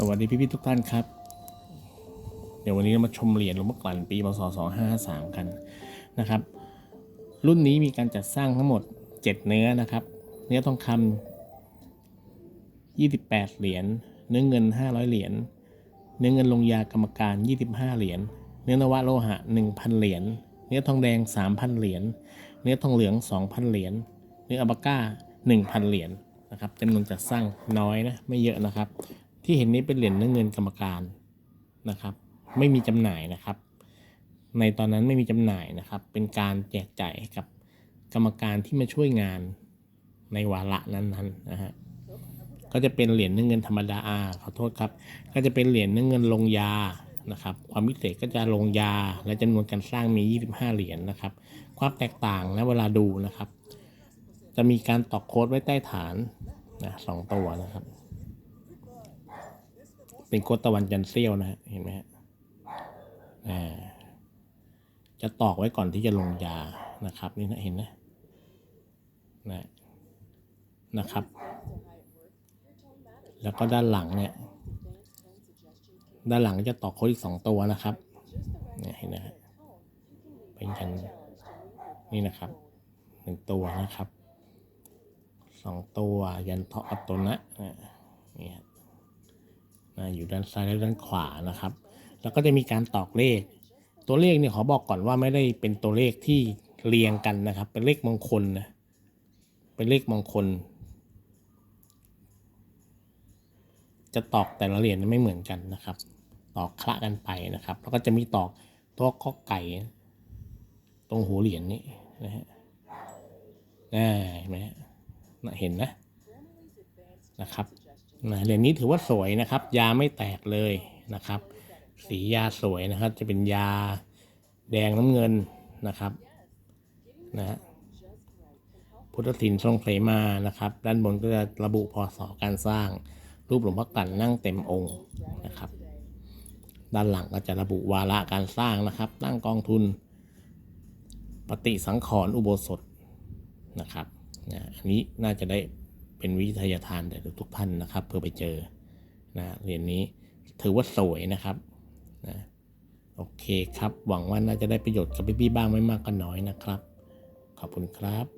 สวัสดีพี่พี่ทุกท่านครับ เดี๋ยววันนี้เรามาชมเหรียญหลวงพ่อกลั่นปีพศ2553กันนะครับ รุ่นนี้มีการจัดสร้างทั้งหมด 7 เนื้อนะครับ เนื้อทองคำ28 เหรียญ เนื้อเงิน 500 เหรียญ เนื้อเงินลงยากรรมการ 25 เหรียญ เนื้อนวะโลหะ 1,000 เหรียญ เนื้อทองแดง 3,000 เหรียญ เนื้อทองเหลือง 2,000 เหรียญ เนื้ออัลปาก้า 1,000 เหรียญนะครับจำนวนจัดสร้างน้อยนะ ไม่เยอะนะครับ ที่เห็นนี้เป็นเหรียญเนื้อเงินกรรมการนะครับ ไม่มีจำหน่ายนะครับ ในตอนนั้นไม่มีจำหน่ายนะครับ เป็นการแจกจ่ายให้กับกรรมการที่มาช่วยงานในวาระนั้นๆนะฮะก็จะเป็นเหรียญเนื้อเงินธรรมดาอาขอโทษครับ ก็จะเป็นเหรียญเนื้อเงินลงยานะครับ ความพิเศษก็จะลงยาและจำนวนการสร้างมี 25 เหรียญนะครับ ความแตกต่างและเวลาดูนะครับ จะมีการตอกโค้ดไว้ใต้ฐานนะสองตัวนะครับ เป็นโคตะวันจันเซียวนะฮะเห็นไหมฮะอ่จะตอกไว้ก่อนที่จะลงยานะครับนี่นะเห็นนะนะนะครับ แล้วก็ด้านหลังเนี่ย ด้านหลังจะตอกโค้ดอีกสองตัวนะครับเนี่ยเห็นนะฮะเป็นกันนี่นะครับหนึ่งตัวนะครับสองตัวยันเทาะอัตโตนะนี่ฮะ นะอยู่ด้านซ้ายและด้านขวานะครับ แล้วก็จะมีการตอกเลข ตัวเลขเนี่ยขอบอกก่อนว่าไม่ได้เป็นตัวเลขที่เรียงกันนะครับ เป็นเลขมงคลนะเป็นเลขมงคล จะตอกแต่ละเหรียญไม่เหมือนกันนะครับ ตอกคละกันไปนะครับ แล้วก็จะมีตอกตัวข้อไก่ ตรงหัวเหรียญนี่นะฮะอ่าเห็นไหมเห็นนะนะครับ นะเหรียญนี้ถือว่าสวยนะครับ ยาไม่แตกเลยนะครับ สียาสวยนะครับ จะเป็นยาแดงน้ำเงินนะครับนะฮะพุทธศิลป์ทรงเสมานะครับ ด้านบนก็จะระบุพศการสร้างรูปหลวงพ่อกันนั่งเต็มองค์นะครับ ด้านหลังก็จะระบุวาระการสร้างนะครับ ตั้งกองทุน ปฏิสังขรณ์อุโบสถนะครับนะอันนี้น่าจะได้ เป็นวิทยาทานแต่ทุกท่านนะครับ เพื่อไปเจอนะเหรียญนี้ถือว่าสวยนะครับนะโอเคครับ หวังว่าน่าจะได้ประโยชน์กับพี่ๆบ้างไม่มากก็น้อยนะครับ ขอบคุณครับ